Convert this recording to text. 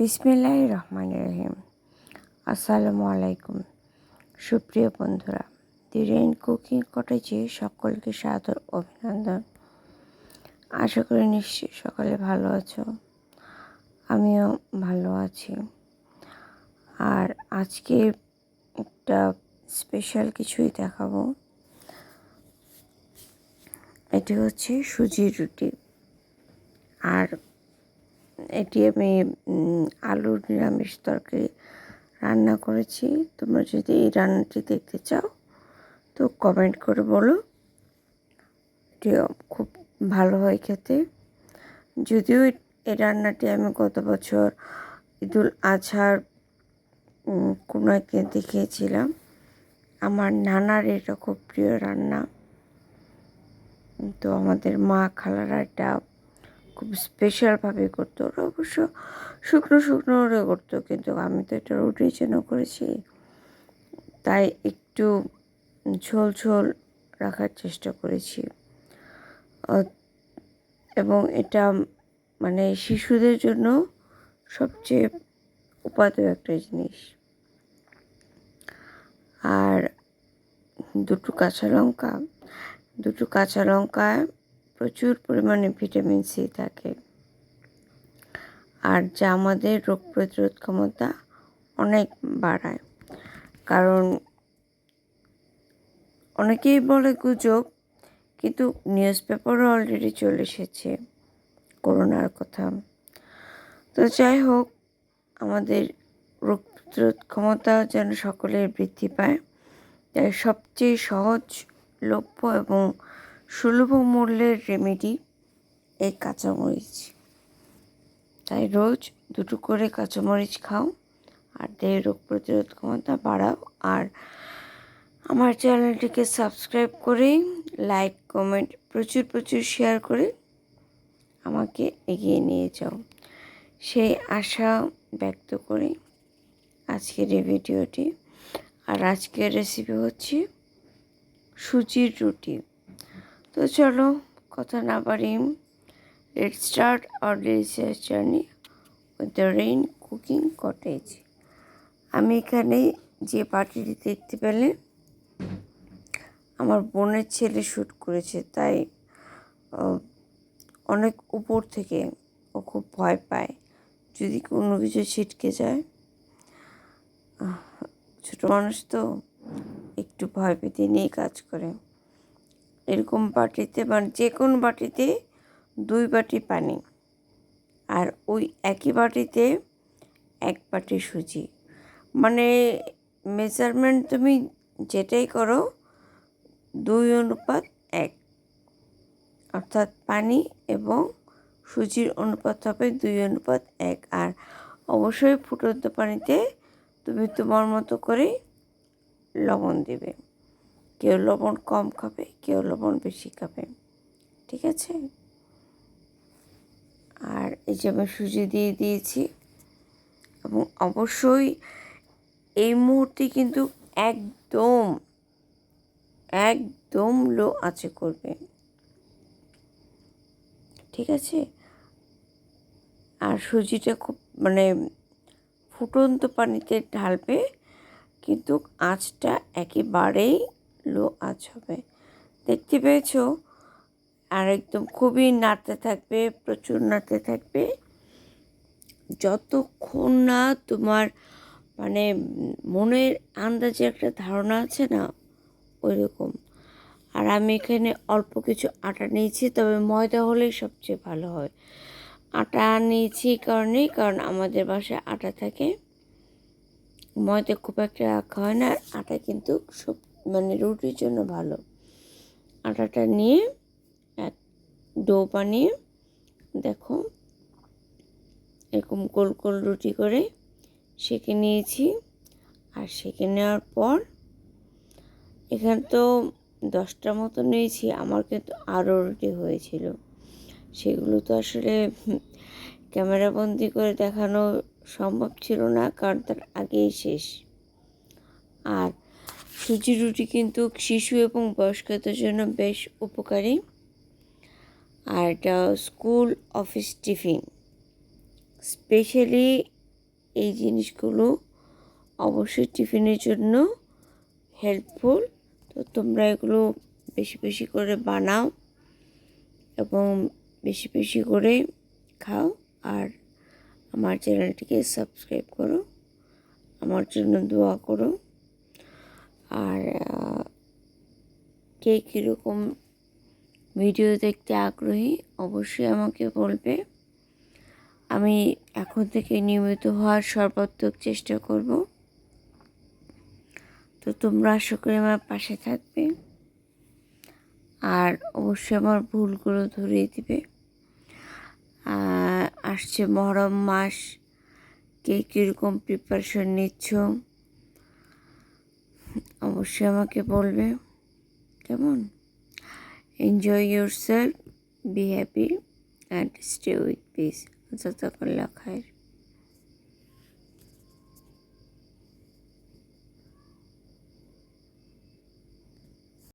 বিসমিল্লাহ রহমান রহিম আসসালামু আলাইকুম। সুপ্রিয় বন্ধুরা দি রেইন কুকিং কটেজে সকলকে সাদর অভিনন্দন। আশা করি নিশ্চয়ই সকলে ভালো আছো। আমিও ভালো আছি। আর আজকে একটা স্পেশাল কিছুই দেখাবো। এটি হচ্ছে সুজির রুটি। আর এটি আমি আলুর নিরামিষ তরকারি রান্না করেছি। তোমরা যদি এই রান্নাটি দেখতে চাও, তো কমেন্ট করে বলো। এটি খুব ভালো হয় খেতে। যদিও এই রান্নাটি আমি গত বছর ঈদুল আজহার কোনো একদিন দেখিয়েছিলাম। আমার নানার এটা খুব প্রিয় রান্না। তো আমাদের মা খালারা এটা খুব স্পেশালভাবে করতো ওরা। অবশ্য শুকনো শুকনো ওরা করতো, কিন্তু আমি তো এটা রুটির জন্য করেছি। তাই একটু ঝোল ঝোল রাখার চেষ্টা করেছি। এবং এটা মানে শিশুদের জন্য সবচেয়ে উপাদেয় একটা জিনিস। আর দুটো কাঁচা লঙ্কা, দুটো কাঁচা লঙ্কায় প্রচুর পরিমাণে ভিটামিন সি থাকে। আর যা আমাদের রোগ প্রতিরোধ ক্ষমতা অনেক বাড়ায়। কারণ অনেকেই বলে গুজব, কিন্তু নিউজ পেপারও অলরেডি চলে এসেছে করোনার কথা। তো যাই হোক, আমাদের রোগ প্রতিরোধ ক্ষমতা যেন সকলের বৃদ্ধি পায়, তাই সবচেয়ে সহজলভ্য এবং সুলভ মূল্যের রেমেডি এই কাঁচামরিচ। তাই রোজ দুটো করে কাঁচামরিচ খাও আর দেহের রোগ প্রতিরোধ ক্ষমতা বাড়াও। আর আমার চ্যানেলটিকে সাবস্ক্রাইব করে লাইক, কমেন্ট, প্রচুর প্রচুর শেয়ার করে আমাকে এগিয়ে নিয়ে যাও। সেই আশা ব্যক্ত করে আজকের এই ভিডিওটি আর আজকের রেসিপি হচ্ছে সুজির রুটি। তো চলো কথা না পারি let start our delicious journey with the rain cooking cottage আমি এখানে যে পার্টিটি দেখতে পেলে, আমার বোনের ছেলে শ্যুট করেছে, তাই অনেক উপর থেকে ও খুব ভয় পায় যদি কোনো কিছু ছিটকে যায়। ছোটো মানুষ তো একটু ভয় পেতে নিয়ে কাজ করে। এরকম বাটিতে মানে যে কোনো বাটিতে দুই বাটি পানি আর ওই একই বাটিতে এক বাটি সুজি। মানে মেজারমেন্ট তুমি যেটাই করো, দুই অনুপাত এক। অর্থাৎ পানি এবং সুজির অনুপাত হবে দুই অনুপাত এক। আর অবশ্যই ফুটন্ত পানিতে তুমি তোমার মতো করে লবণ দেবে। কেউ লবণ কম খাবে, কেউ লবণ বেশি খাবে। ঠিক আছে? আর এই যে আমি সুজি দিয়ে দিয়েছি। এবং অবশ্যই এই মুহূর্তে কিন্তু একদম একদম লো আঁচে করবে। ঠিক আছে? আর সুজিটা খুব মানে ফুটন্ত পানিতে ঢালবে, কিন্তু আঁচটা একেবারেই লো আঁচ হবে। দেখতে পেয়েছ? আর একদম খুবই নাড়তে থাকবে, প্রচুর নাড়তে থাকবে। যতক্ষণ না তোমার মানে মনের আন্দাজে একটা ধারণা আছে না ওই রকম আর আমি এখানে অল্প কিছু আটা নিয়েছি, তবে ময়দা হলেই সবচেয়ে ভালো হয়। আটা নিয়েছি কারণেই, কারণ আমাদের বাসায় আটা থাকে। ময়দা খুব একটা রাখা হয় না আটা কিন্তু সব মানে রুটির জন্য ভালো। আটাটা নিয়ে এক ডো বানিয়ে দেখো, এরকম গোল গোল রুটি করে সেঁকে নিয়েছি। আর সেঁকে নেওয়ার পর এখানে তো দশটার মতো নিয়েছি, আমার কিন্তু আরও রুটি হয়েছিল। সেগুলো তো আসলে ক্যামেরাবন্দি করে দেখানো সম্ভব ছিল না, কারণ তার আগেই শেষ। আর সুজি রুটি কিন্তু শিশু এবং বয়স্কদের জন্য বেশ উপকারী। আর এটা স্কুল অফিস টিফিন। স্পেশালি এই জিনিসগুলো অবশ্যই টিফিনের জন্য হেল্পফুল। তো তোমরা এগুলো বেশি বেশি করে বানাও এবং বেশি বেশি করে খাও। আর আমার চ্যানেলটিকে সাবস্ক্রাইব করো। আমার জন্য দোয়া করো। আর কে কীরকম ভিডিও দেখতে আগ্রহী অবশ্যই আমাকে বলবে। আমি এখন থেকে নিয়মিত হওয়ার সর্বাত্মক চেষ্টা করব। তো তোমরা আশা করি আমার পাশে থাকবে। আর অবশ্যই আমার ভুলগুলো ধরিয়ে দিবে। আসছে মহরম মাস। কে কীরকম প্রিপারেশন নিচ্ছ? অবশ্যই আমাকে বলবে। কেমন? Enjoy yourself be happy and stay with peace জাজাকাল্লাহ খায়ের